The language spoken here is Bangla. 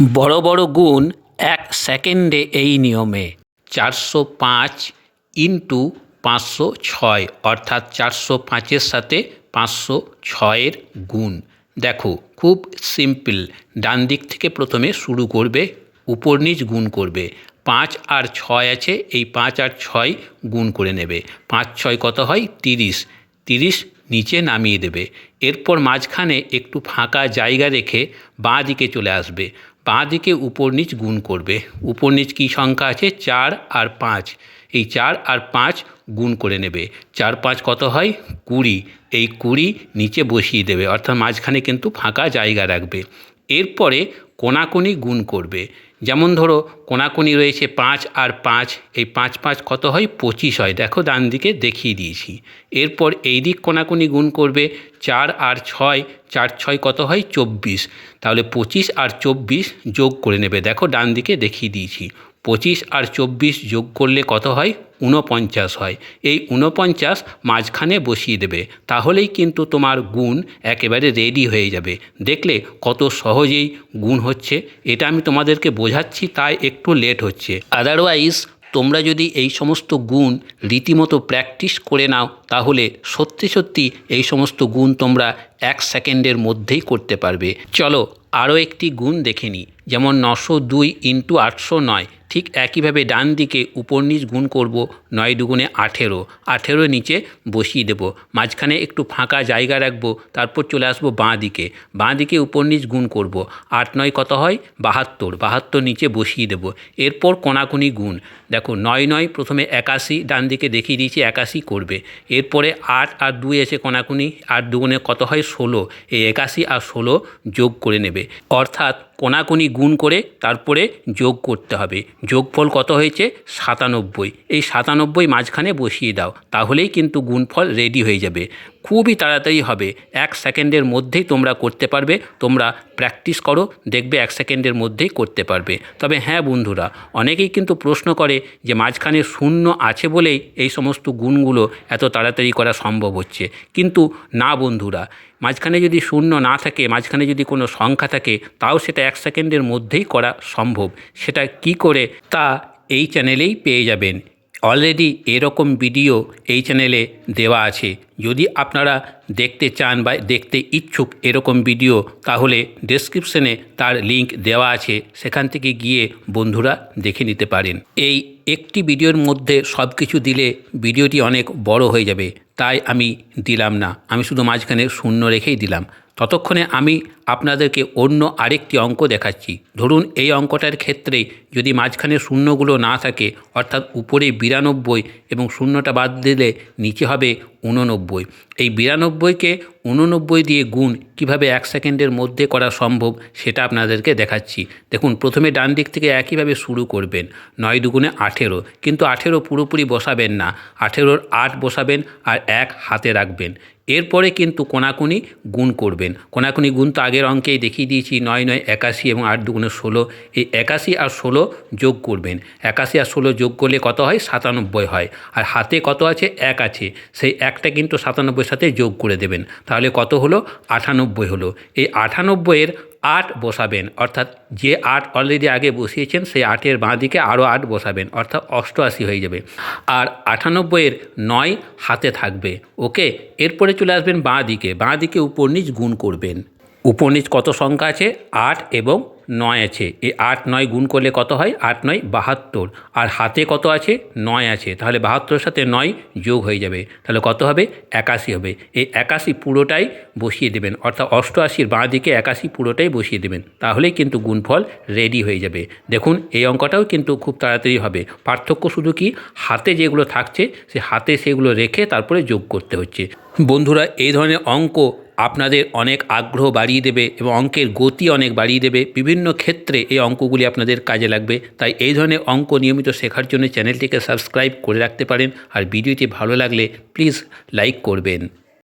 বড় বড় গুণ এক সেকেন্ডে এই নিয়মে। চারশো পাঁচ ইন্টু পাঁচশো ছয়, অর্থাৎ চারশো পাঁচের সাথে পাঁচশো ছয়ের গুণ। দেখো, খুব সিম্পল। ডান দিক থেকে প্রথমে শুরু করবে, উপর নিচ গুণ করবে। পাঁচ আর ছয় আছে, এই পাঁচ আর ছয় গুণ করে নেবে। পাঁচ ছয় কত হয়? তিরিশ। তিরিশ নিচে নামিয়ে দেবে। এরপর মাঝখানে একটু ফাঁকা জায়গা রেখে বাঁ দিকে চলে আসবে। বাঁ দিকে উপর নিচ গুণ করবে। উপর নিচ কী সংখ্যা আছে? চার আর পাঁচ। এই চার আর পাঁচ গুণ করে নেবে। চার পাঁচ কত হয়? কুড়ি। এই কুড়ি নিচে বসিয়ে দেবে। অর্থাৎ মাঝখানে কিন্তু ফাঁকা জায়গা রাখবে। এরপরে কোনাকুনি গুণ করবে। যেমন ধরো কোনাকুনি রয়েছে পাঁচ আর পাঁচ, এই পাঁচ পাঁচ কত হয়? পঁচিশ হয়। দেখো ডান দিকে দেখিয়ে দিয়েছি। এরপর এই দিক কোনাকুনি গুণ করবে চার আর ছয়, চার ছয় কত হয়? চব্বিশ। তাহলে পঁচিশ আর চব্বিশ যোগ করে নেবে। দেখো ডান দিকে দেখিয়ে দিয়েছি। পঁচিশ আর চব্বিশ যোগ করলে কত হয়? ঊনপঞ্চাশ হয়। এই ঊনপঞ্চাশ মাঝখানে বসিয়ে দেবে। তাহলেই কিন্তু তোমার গুণ একেবারে রেডি হয়ে যাবে। দেখলে কত সহজেই গুণ হচ্ছে। এটা আমি তোমাদেরকে বোঝাচ্ছি, তাই একটু লেট হচ্ছে। আদারওয়াইজ তোমরা যদি এই সমস্ত গুণ রীতিমতো প্র্যাকটিস করে নাও, তাহলে সত্যি সত্যি এই সমস্ত গুণ তোমরা এক সেকেন্ডের মধ্যেই করতে পারবে। চলো আরও একটি গুণ দেখে নিই। যেমন নশো দুই ইন্টু আটশো নয়। ঠিক একইভাবে ডান দিকে উপর নিচ গুণ করব নয় দুগুণে আঠেরো। আঠেরো নিচে বসিয়ে দেব। মাঝখানে একটু ফাঁকা জায়গা রাখব। তারপর চলে আসব বাঁ দিকে। বাঁ দিকে উপর নিচ গুণ করব। আট নয় কত হয়? বাহাত্তর। বাহাত্তর নিচে বসিয়ে দেব। এরপর কোনাকুনি গুণ। দেখো নয় নয় প্রথমে একাশি, ডান দিকে দেখিয়ে দিয়েছি একাশি করবে। এরপরে আট আর দুই আছে কোনাকুনি আট দুগুণে কত হয়? ষোলো এই একাশি আর ষোলো যোগ করে নেবে। অর্থাৎ কোনাকুনি গুণ করে তারপরে যোগ করতে হবে। যোগফল কত হয়েছে? সাতানব্বই। এই সাতানব্বই মাঝখানে বসিয়ে দাও, তাহলেই কিন্তু গুণফল রেডি হয়ে যাবে। খুবই তাড়াতাড়ি হবে। এক সেকেন্ডের মধ্যেই তোমরা করতে পারবে। তোমরা প্র্যাকটিস করো, দেখবে এক সেকেন্ডের মধ্যেই করতে পারবে। তবে হ্যাঁ বন্ধুরা, অনেকেই কিন্তু প্রশ্ন করে যে মাঝখানে শূন্য আছে বলেই এই সমস্ত গুণগুলো এত তাড়াতাড়ি করা সম্ভব হচ্ছে। কিন্তু না বন্ধুরা, মাঝখানে যদি শূন্য না থাকে, মাঝখানে যদি কোনো সংখ্যা থাকে, তাও সেটা এক সেকেন্ডের মধ্যেই করা সম্ভব। সেটা কি করে তা এই চ্যানেলেই পেয়ে যাবেন। অলরেডি এরকম ভিডিও এই চ্যানেলে দেওয়া আছে। যদি আপনারা দেখতে চান বা দেখতে ইচ্ছুক এরকম ভিডিও, তাহলে ডেসক্রিপশনে তার লিংক দেওয়া আছে। সেখান থেকে গিয়ে বন্ধুরা দেখে নিতে পারেন। এই একটি ভিডিওর মধ্যে সব কিছু দিলে ভিডিওটি অনেক বড় হয়ে যাবে। তাই আমি দিলাম না। আমি শুধু মাঝখানে শূন্য রেখেই দিলাম। ততক্ষণে আমি আপনাদেরকে অন্য আরেকটি অঙ্ক দেখাচ্ছি। ধরুন এই অঙ্কটার ক্ষেত্রে যদি মাঝখানে শূন্যগুলো না থাকে, অর্থাৎ উপরে বিরানব্বই এবং শূন্যটা বাদ দিলে নিচে হবে উননব্বই এই বিরানব্বইকে উননব্বই দিয়ে গুণ কীভাবে এক সেকেন্ডের মধ্যে করা সম্ভব সেটা আপনাদেরকে দেখাচ্ছি। দেখুন, প্রথমে ডান দিক থেকে একইভাবে শুরু করবেন। নয় দুগুণে আঠেরো। কিন্তু আঠেরো পুরোপুরি বসাবেন না। আঠেরোর আট বসাবেন আর এক হাতে রাখবেন। এরপরে কিন্তু কোনাকুনি গুণ করবেন। কোনাকুনি গুণ তো আগের অঙ্কেই দেখিয়ে দিয়েছি। নয় নয়, একাশি এবং আট দুগুণে ষোলো। এই একাশি আর ষোলো যোগ করবেন। একাশি আর ষোলো যোগ করলে কত হয়? সাতানব্বই হয়। আর হাতে কত আছে? এক আছে। সেই একটা কিন্তু সাতানব্বইয়ের সাথে যোগ করে দেবেন। তাহলে কত হলো? আটানব্বই হলো। এই আটানব্বইয়ের আট বসাবেন, অর্থাৎ যে আট অলরেডি আগে বসিয়েছেন, সেই আটের বাঁ দিকে আরও আট বসাবেন, অর্থাৎ অষ্টআশি হয়ে যাবে। আর আটানব্বইয়ের নয় হাতে থাকবে, ওকে? এরপরে চলে আসবেন বাঁ দিকে বাঁ দিকে উপর নিচ গুণ করবেন। উপর নিচ কত সংখ্যা আছে? আট এবং নয় আছে। এই আট নয় গুণ করলে কত হয়? আট নয় বাহাত্তর। আর হাতে কত আছে? নয় আছে। তাহলে বাহাত্তরের সাথে নয় যোগ হয়ে যাবে। তাহলে কত হবে? একাশি হবে। এই একাশি পুরোটাই বসিয়ে দেবেন। অর্থাৎ অষ্টআশির বাঁ দিকে একাশি পুরোটাই বসিয়ে দেবেন। তাহলেই কিন্তু গুণফল রেডি হয়ে যাবে। দেখুন, এই অঙ্কটাও কিন্তু খুব তাড়াতাড়ি হবে। পার্থক্য শুধু কি? হাতে যেগুলো থাকছে, সে হাতে সেগুলো রেখে তারপরে যোগ করতে হচ্ছে। বন্ধুরা, এই ধরনের অঙ্ক আপনাদের অনেক আগ্রহ বাড়িয়ে দেবে এবং অঙ্কের গতি অনেক বাড়িয়ে দেবে। বিভিন্ন ক্ষেত্রে এই অঙ্কগুলি আপনাদের কাজে লাগবে। তাই এই ধরনের অঙ্ক নিয়মিত শেখার জন্য চ্যানেলটিকে সাবস্ক্রাইব করে রাখতে পারেন। আর ভিডিওটি ভালো লাগলে প্লিজ লাইক করবেন।